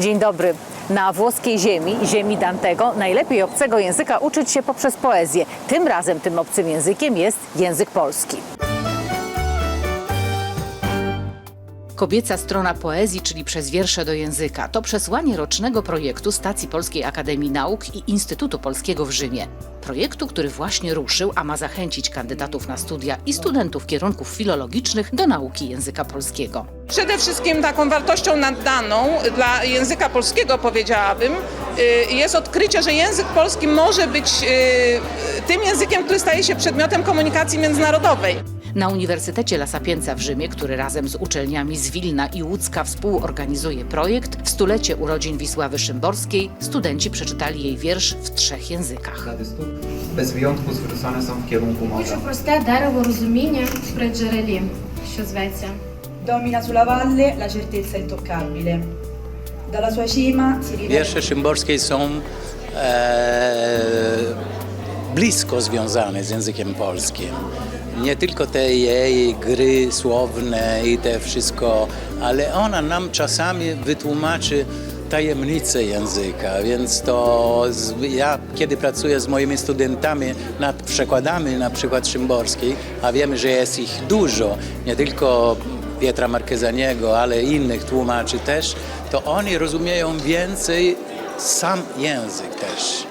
Dzień dobry. Na włoskiej ziemi, ziemi Dantego, najlepiej obcego języka uczyć się poprzez poezję. Tym razem tym obcym językiem jest język polski. Kobieca strona poezji, czyli przez wiersze do języka, to przesłanie rocznego projektu Stacji Polskiej Akademii Nauk i Instytutu Polskiego w Rzymie. Projektu, który właśnie ruszył, a ma zachęcić kandydatów na studia i studentów kierunków filologicznych do nauki języka polskiego. Przede wszystkim taką wartością naddaną dla języka polskiego powiedziałabym y, jest odkrycie, że język polski może być y, tym językiem, który staje się przedmiotem komunikacji międzynarodowej. Na Uniwersytecie La Sapienza w Rzymie, który razem z uczelniami z Wilna i Łódzka współorganizuje projekt, w stulecie urodzin Wisławy Szymborskiej studenci przeczytali jej wiersz w trzech językach. Bez wyjątku zwrócone są w kierunku morza. Proste darowo rozumienie przed źrelim, się zwiecie. Domina sulla valle la certezza intoccabile. Dalla sua cima si rivela... Wiersze Szymborskiej są e, blisko związane z językiem polskim. Nie tylko te jej gry słowne i te wszystko, ale ona nam czasami wytłumaczy tajemnice języka, więc to z, ja kiedy pracuję z moimi studentami nad przekładami na przykład Szymborskiej, a wiemy, że jest ich dużo, nie tylko Pietra Markezaniego, ale innych tłumaczy też, to oni rozumieją więcej sam język też.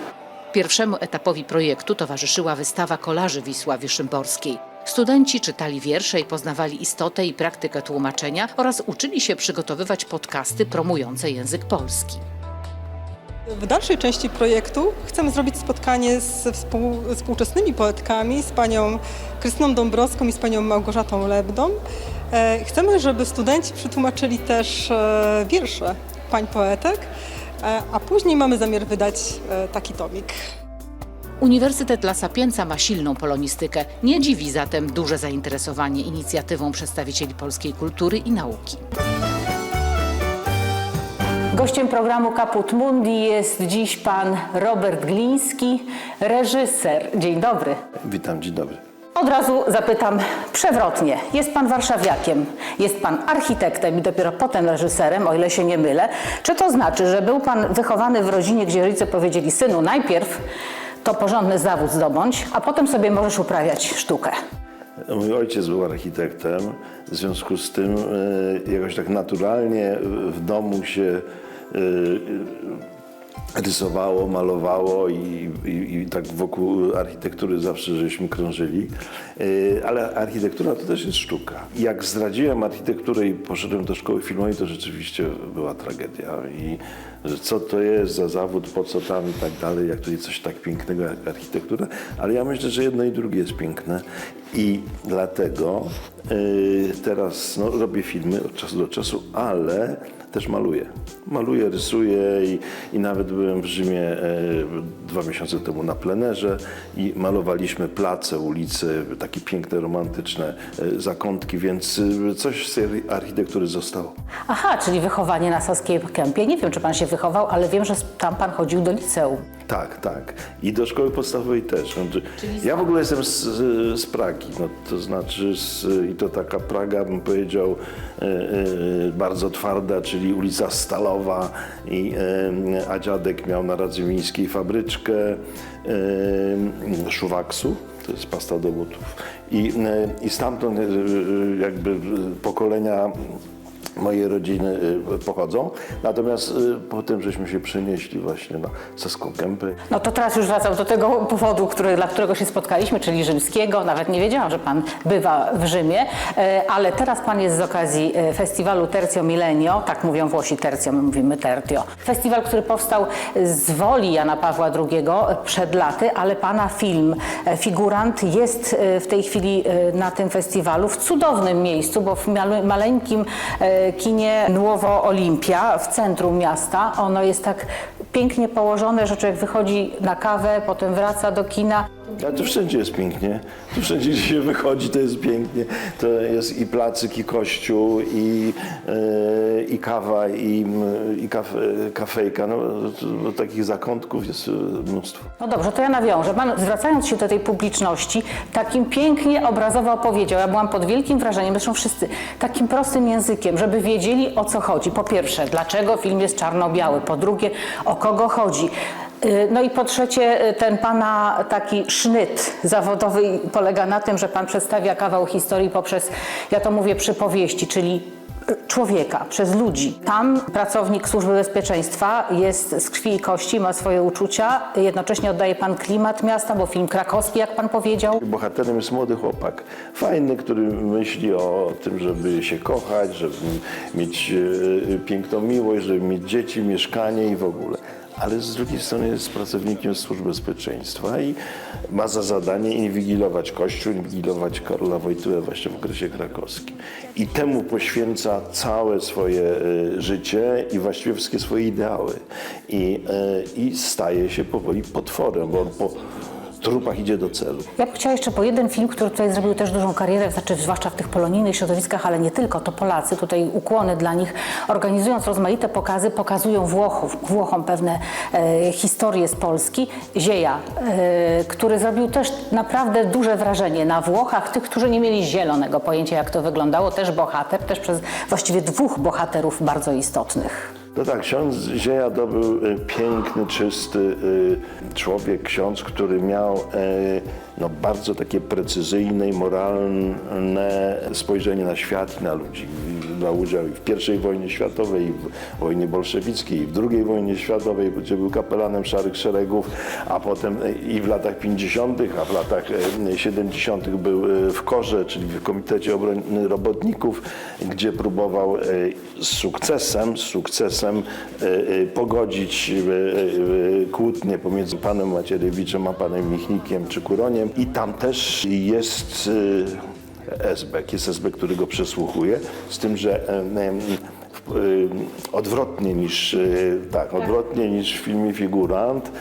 Pierwszemu etapowi projektu towarzyszyła wystawa kolaży Wisławie Szymborskiej. Studenci czytali wiersze i poznawali istotę i praktykę tłumaczenia oraz uczyli się przygotowywać podcasty promujące język polski. W dalszej części projektu chcemy zrobić spotkanie z współ, współczesnymi poetkami, z panią Krystyną Dąbrowską i z panią Małgorzatą Lebdą. E, Chcemy, żeby studenci przetłumaczyli też e, wiersze pań poetek, e, a później mamy zamiar wydać taki tomik. Uniwersytet La Sapienza ma silną polonistykę. Nie dziwi zatem duże zainteresowanie inicjatywą przedstawicieli polskiej kultury i nauki. Gościem programu Kaput Mundi jest dziś pan Robert Gliński, reżyser. Dzień dobry. Witam, dzień dobry. Od razu zapytam przewrotnie. Jest pan warszawiakiem, jest pan architektem i dopiero potem reżyserem, o ile się nie mylę. Czy to znaczy, że był pan wychowany w rodzinie, gdzie rodzice powiedzieli, synu, najpierw to porządny zawód zdobądź, a potem sobie możesz uprawiać sztukę? Mój ojciec był architektem, w związku z tym e, jakoś tak naturalnie w domu się e, rysowało, malowało i, i, i tak wokół architektury zawsze żeśmy krążyli. E, Ale architektura to też jest sztuka. Jak zdradziłem architekturę i poszedłem do szkoły filmowej, to rzeczywiście była tragedia. I co to jest za zawód, po co tam i tak dalej, jak tutaj coś tak pięknego jak architektura. Ale ja myślę, że jedno i drugie jest piękne. I dlatego y, teraz no, robię filmy od czasu do czasu, ale też maluję. Maluję, rysuję i, i nawet byłem w Rzymie e, dwa miesiące temu na plenerze i malowaliśmy place, ulice, takie piękne, romantyczne e, zakątki, więc y, coś z tej architektury zostało. Aha, czyli wychowanie na Saskiej Kępie. Nie wiem, czy pan się wychował, ale wiem, że tam pan chodził do liceum. Tak, tak. I do szkoły podstawowej też. Znaczy, ja w ogóle jestem z, z Pragi, no, to znaczy z, i to taka Praga, bym powiedział, e, e, bardzo twarda, czyli ulica Stalowa, i, e, a dziadek miał na Radzymińskiej fabryczkę e, szuwaksu, to jest pasta do butów. I, e, i stamtąd e, jakby e, pokolenia mojej rodziny y, pochodzą. Natomiast y, potem żeśmy się przenieśli właśnie na Saską Kępę. No to teraz już wracam do tego powodu, który, dla którego się spotkaliśmy, czyli rzymskiego. Nawet nie wiedziałam, że pan bywa w Rzymie, E, ale teraz pan jest z okazji e, festiwalu Tercio Milenio, tak mówią Włosi Tercio, my mówimy Tertio. Festiwal, który powstał z woli Jana Pawła II przed laty, ale pana film e, Figurant jest e, w tej chwili e, na tym festiwalu w cudownym miejscu, bo w male- maleńkim e, kinie Nuovo Olimpia w centrum miasta. Ono jest tak pięknie położone, że człowiek wychodzi na kawę, potem wraca do kina. Ale to wszędzie jest pięknie. Tu wszędzie, gdzie się wychodzi, to jest pięknie. To jest i placyk, i kościół, i, e, i kawa, i, i kaf, kafejka. No, to takich zakątków jest e, mnóstwo. No dobrze, to ja nawiążę. Pan zwracając się do tej publiczności, takim pięknie obrazowo opowiedział. Ja byłam pod wielkim wrażeniem, zresztą wszyscy, takim prostym językiem, żeby wiedzieli o co chodzi. Po pierwsze, dlaczego film jest czarno-biały. Po drugie, o kogo chodzi. Y, No i po trzecie, y, ten pana taki sznyt zawodowy polega na tym, że pan przedstawia kawał historii poprzez, ja to mówię, przypowieści, czyli człowieka, przez ludzi. Tam pracownik służby bezpieczeństwa jest z krwi i kości, ma swoje uczucia, jednocześnie oddaje pan klimat miasta, bo film krakowski, jak pan powiedział. Bohaterem jest młody chłopak, fajny, który myśli o tym, żeby się kochać, żeby mieć piękną miłość, żeby mieć dzieci, mieszkanie i w ogóle. Ale z drugiej strony jest pracownikiem służb bezpieczeństwa i ma za zadanie inwigilować Kościół, inwigilować Karola Wojtyłę właśnie w okresie krakowskim. I temu poświęca całe swoje e, życie i właściwie wszystkie swoje ideały. I, e, i staje się powoli potworem, bo on po trupach idzie do celu. Ja bym chciała jeszcze po jeden film, który tutaj zrobił też dużą karierę, znaczy zwłaszcza w tych polonijnych środowiskach, ale nie tylko, to Polacy, tutaj ukłony dla nich, organizując rozmaite pokazy, pokazują Włochów, Włochom pewne e, historie z Polski. Zieja, e, który zrobił też naprawdę duże wrażenie na Włochach, tych, którzy nie mieli zielonego pojęcia, jak to wyglądało, też bohater, też przez właściwie dwóch bohaterów bardzo istotnych. No tak, ksiądz Zieja to był y, piękny, czysty y, człowiek, ksiądz, który miał y, no, bardzo takie precyzyjne i moralne spojrzenie na świat i na ludzi. Brał udział w I wojnie światowej, i w wojnie bolszewickiej, i w II wojnie światowej, gdzie był kapelanem Szarych Szeregów, a potem i w latach 50., a w latach y, 70. był y, w Korze, czyli w Komitecie Obrony Robotników, gdzie próbował y, z sukcesem, z sukcesem pogodzić kłótnie pomiędzy panem Macierewiczem a panem Michnikiem czy Kuroniem i tam też jest y, Esbek, jest Esbek, który go przesłuchuje, z tym, że w- y, odwrotnie niż, y, tak, odwrotnie niż w filmie Figurant,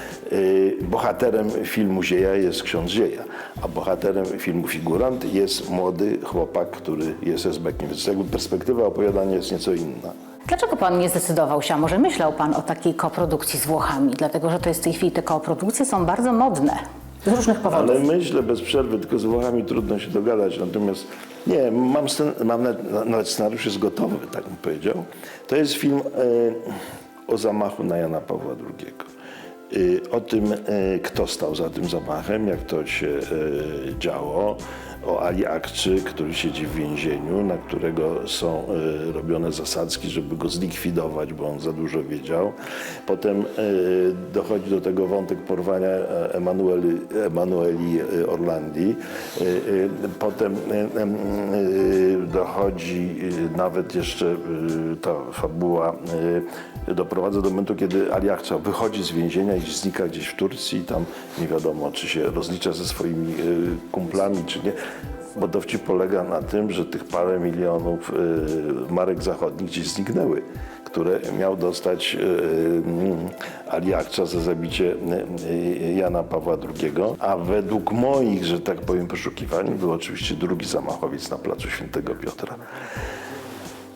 bohaterem filmu Zieja jest ksiądz Zieja, a bohaterem filmu Figurant jest młody chłopak, który jest Esbekiem, więc jakby perspektywa opowiadania jest nieco inna. Dlaczego pan nie zdecydował się, a może myślał pan o takiej koprodukcji z Włochami? Dlatego, że to jest w tej chwili te koprodukcje są bardzo modne. Z różnych powodów. Ale myślę bez przerwy, tylko z Włochami trudno się dogadać. Natomiast nie, mam, scen- mam nawet, nawet scenariusz jest gotowy, tak bym powiedział. To jest film e, o zamachu na Jana Pawła II. E, o tym, e, kto stał za tym zamachem, jak to się e, działo. O Ali Akczy, który siedzi w więzieniu, na którego są e, robione zasadzki, żeby go zlikwidować, bo on za dużo wiedział. Potem e, dochodzi do tego wątek porwania e, Emanueli, Emanueli Orlandi. Potem em, dochodzi e, nawet jeszcze e, ta fabuła e, doprowadza do momentu, kiedy Ali Akcza wychodzi z więzienia i znika gdzieś w Turcji. Tam nie wiadomo, czy się rozlicza ze swoimi kumplami, czy nie. Bo dowcip polega na tym, że tych parę milionów marek zachodnich gdzieś zniknęły, które miał dostać e, mm, Ali Akcza za zabicie e, Jana Pawła II. A według moich, że tak powiem, poszukiwań był oczywiście drugi zamachowiec na placu Świętego Piotra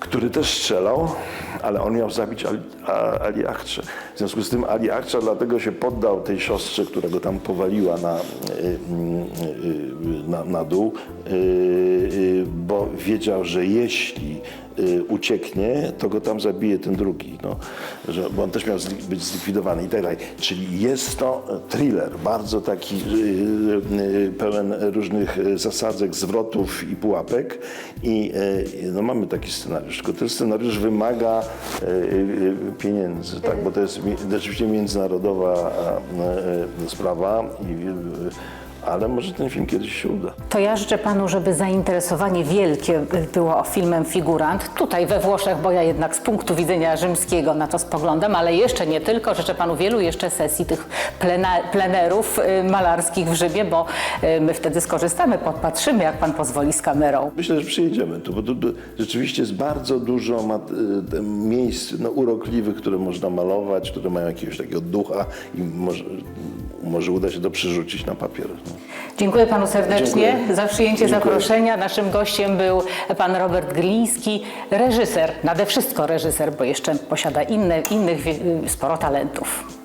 który też strzelał, ale on miał zabić Ali. W związku z tym Ali Akcza dlatego się poddał tej siostrze, która go tam powaliła na, na, na dół, bo wiedział, że jeśli ucieknie, to go tam zabije ten drugi, no, że, bo on też miał być zlikwidowany i tak dalej. Czyli jest to thriller, bardzo taki y, y, pełen różnych y, zasadzek, zwrotów i pułapek. I y, no, mamy taki scenariusz, tylko ten scenariusz wymaga y, y, pieniędzy, tak, bo to jest rzeczywiście międzynarodowa y, sprawa i y, ale może ten film kiedyś się uda. To ja życzę panu, żeby zainteresowanie wielkie było filmem Figurant. Tutaj we Włoszech, bo ja jednak z punktu widzenia rzymskiego na to spoglądam, ale jeszcze nie tylko. Życzę panu wielu jeszcze sesji tych plena, plenerów y, malarskich w Rzymie, bo y, my wtedy skorzystamy, podpatrzymy, jak pan pozwoli z kamerą. Myślę, że przyjedziemy tu, bo tu, rzeczywiście jest bardzo dużo y, miejsc no, urokliwych, które można malować, które mają jakiegoś takiego ducha i może, może uda się to przerzucić na papier. Dziękuję panu serdecznie Dziękuję. za przyjęcie Dziękuję. zaproszenia. Naszym gościem był pan Robert Gliński, reżyser, nade wszystko reżyser, bo jeszcze posiada inne, innych wie- sporo talentów.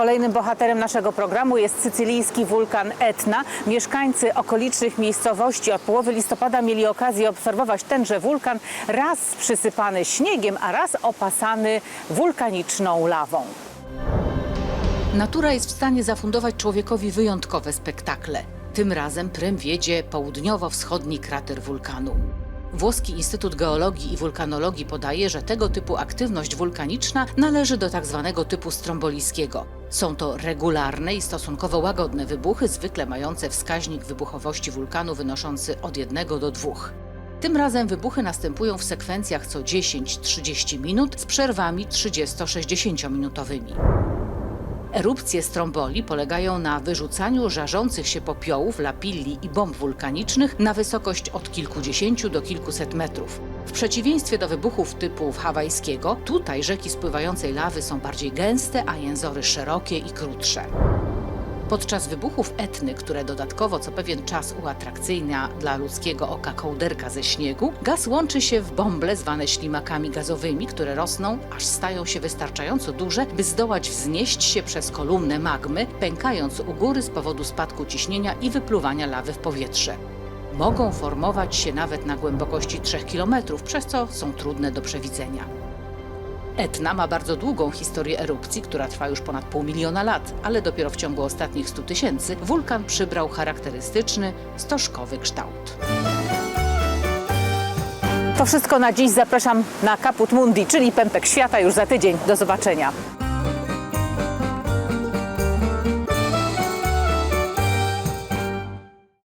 Kolejnym bohaterem naszego programu jest sycylijski wulkan Etna. Mieszkańcy okolicznych miejscowości od połowy listopada mieli okazję obserwować tenże wulkan, raz przysypany śniegiem, a raz opasany wulkaniczną lawą. Natura jest w stanie zafundować człowiekowi wyjątkowe spektakle. Tym razem prym wiedzie południowo-wschodni krater wulkanu. Włoski Instytut Geologii i Wulkanologii podaje, że tego typu aktywność wulkaniczna należy do tak zwanego typu stromboliskiego. Są to regularne i stosunkowo łagodne wybuchy, zwykle mające wskaźnik wybuchowości wulkanu wynoszący od 1 do 2. Tym razem wybuchy następują w sekwencjach co 10-30 minut z przerwami 30-60 minutowymi. Erupcje stromboli polegają na wyrzucaniu żarzących się popiołów, lapilli i bomb wulkanicznych na wysokość od kilkudziesięciu do kilkuset metrów. W przeciwieństwie do wybuchów typu hawajskiego, tutaj rzeki spływającej lawy są bardziej gęste, a jęzory szerokie i krótsze. Podczas wybuchów Etny, które dodatkowo co pewien czas uatrakcyjnia dla ludzkiego oka kołderka ze śniegu, gaz łączy się w bąble zwane ślimakami gazowymi, które rosną, aż stają się wystarczająco duże, by zdołać wznieść się przez kolumnę magmy, pękając u góry z powodu spadku ciśnienia i wypluwania lawy w powietrze. Mogą formować się nawet na głębokości 3 km, przez co są trudne do przewidzenia. Etna ma bardzo długą historię erupcji, która trwa już ponad pół miliona lat, ale dopiero w ciągu ostatnich 100 tysięcy wulkan przybrał charakterystyczny, stożkowy kształt. To wszystko na dziś. Zapraszam na Kaput Mundi, czyli pępek świata już za tydzień. Do zobaczenia.